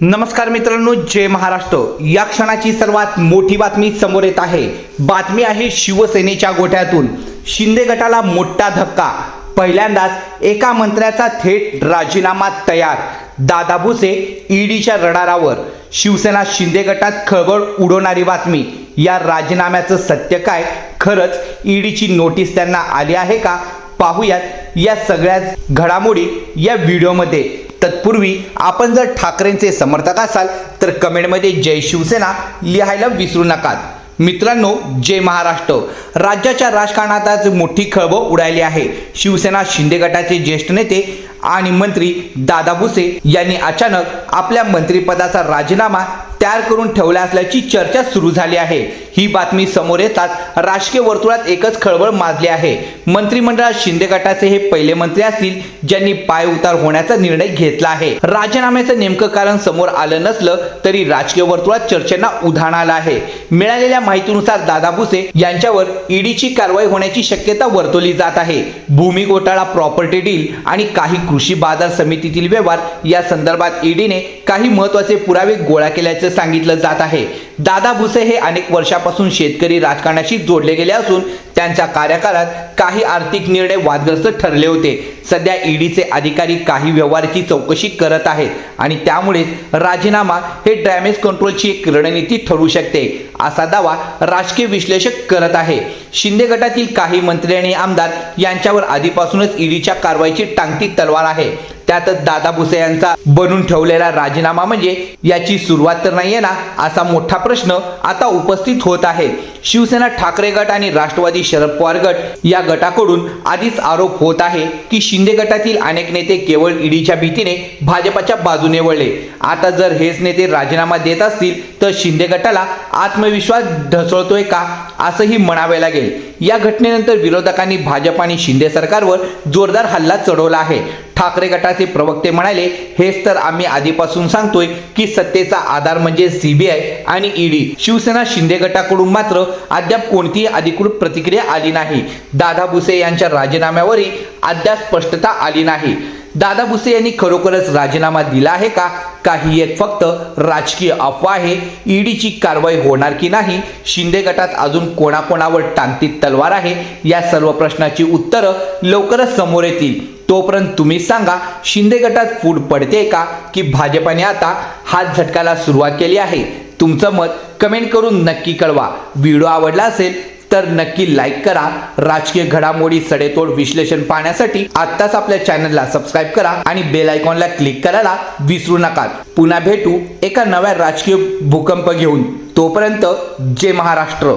नमस्कार मित्रांनो जय महाराष्ट्र. या क्षणाची सर्वात मोठी बातमी समोर येत आहे. बातमी आहे शिवसेनेच्या गोठ्यातून. शिंदे गटाला मोठा धक्का. पहिल्यांदाच एका मंत्र्याचा थेट राजीनामा तयार. दादा भुसे ईडीच्या रडारावर. शिवसेना शिंदे गटात खळबळ उडवणारी बातमी. या राजीनाम्याचं सत्य काय? खरंच ईडीची नोटीस त्यांना आली आहे का? पाहूयात या सगळ्या घडामोडी या व्हिडिओमध्ये. तत्पूर्वी आपण जर ठाकरेंचे समर्थक असाल तर कमेंटमध्ये जय शिवसेना लिहायला विसरू नका मित्रांनो जय महाराष्ट्र. राज्याच्या राजकारणात आज मोठी खळबळ उडाली आहे. शिवसेना शिंदे गटाचे ज्येष्ठ नेते आणि मंत्री दादा भुसे यांनी अचानक आपल्या मंत्रिपदाचा राजीनामा तयार करून ठेवला असल्याची चर्चा सुरू झाली आहे. ही बातमी समोर येताच राजकीय वर्तुळात एकच खळबळ माजली आहे. मंत्रिमंडळात शिंदे गटाचे हे पहिले मंत्री असतील ज्यांनी पाय उतार होण्याचा निर्णय घेतला आहे. राजीनाम्याचं नेमकं कारण समोर आलं नसलं तरी राजकीय वर्तुळात चर्चेला उधाण आलं आहे. मिळालेल्या माहितीनुसार दादा भुसे यांच्यावर ईडीची कारवाई होण्याची शक्यता वर्तवली जात आहे. भूमी घोटाळा प्रॉपर्टी डील आणि काही कृषी बाजार समितीतील व्यवहार या संदर्भात ईडीने काही महत्त्वाचे पुरावे गोळा केल्याचं सांगितलं जात आहे. दादा भुसे हे अनेक वर्षापासून शेतकरी राजकारणाशी जोडले गेले असून त्यांच्या कार्यकाळात काही आर्थिक निर्णय वादग्रस्त ठरले होते. सध्या ईडीचे अधिकारी काही व्यवहाराची चौकशी करत आहेत आणि त्यामुळेच राजीनामा हे डॅमेज कंट्रोलची एक रणनीती ठरू शकते. असा दावा राजकीय विश्लेषक करत आहे. शिंदे गटातील काही मंत्री आणि आमदार यांच्यावर आधीपासूनच ईडीच्या कारवाईची टांगती तलवार आहे. त्यातच दादा भुसे यांचा बनून ठेवलेला राजीनामा म्हणजे याची सुरुवात तर नाहीये ना असा मोठा प्रश्न आता उपस्थित होत आहे. शिवसेना ठाकरे गट आणि राष्ट्रवादी शरद पवार गट या गटाकडून आधीच आरोप होत आहे की शिंदे गटातील अनेक नेते केवळ ईडीच्या भीतीने भाजपाच्या बाजूने वळले. आता जर हेच नेते राजीनामा देत असतील तर शिंदे गटाला आत्म आत्मविश्वास ढसळतोय का? असंही म्हणावे लागेल. या घटनेनंतर विरोधकांनी भाजप आणि शिंदे सरकारवर जोरदार हल्ला चढवला आहे. ठाकरे गटाचे प्रवक्ते म्हणाले हेच तर आम्ही आधीपासून सांगतोय की सत्तेचा आधार म्हणजे सीबीआय आणि ईडी शिवसेना शिंदे गटाकडून मात्र अद्याप कोणतीही अधिकृत प्रतिक्रिया आली नाही. दादा भुसे यांच्या राजीनाम्यावरही अद्याप स्पष्टता आली नाही. दादा भुसे यांनी खरोखरच राजीनामा दिला आहे का? काही एक फक्त राजकीय अफवा आहे. ईडीची कारवाई होणार की नाही? शिंदे गटात अजून कोणाकोणावर टांगती तलवार आहे? या सर्व प्रश्नाची उत्तरं लवकरच समोर येतील. तोपर्यंत तुम्ही सांगा शिंदे गटात फूट पडते का? की भाजपाने आता हात झटकायला सुरुवात केली आहे? तुमचं मत कमेंट करून नक्की कळवा. व्हिडिओ आवडला असेल तर नक्की लाईक करा. राजकीय घडामोडी सडेतोड विश्लेषण पाहण्यासाठी आत्ताच आपल्या चॅनलला सबस्क्राईब करा आणि बेल आयकॉनला क्लिक करायला विसरू नका. पुन्हा भेटू एका नव्या राजकीय भूकंप घेऊन. तोपर्यंत जय महाराष्ट्र.